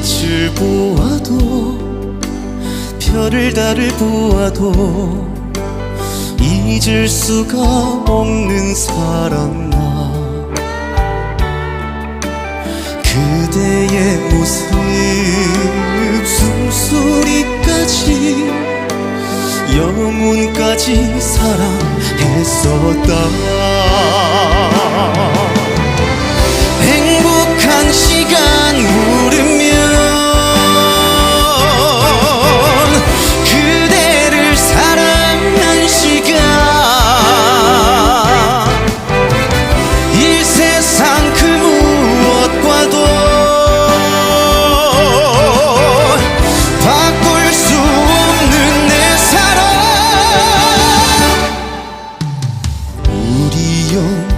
빛을 보아도 별을 달을 보아도 잊을 수가 없는 사람 나. 그대의 모습 숨소리까지 영혼까지 사랑했었다 용기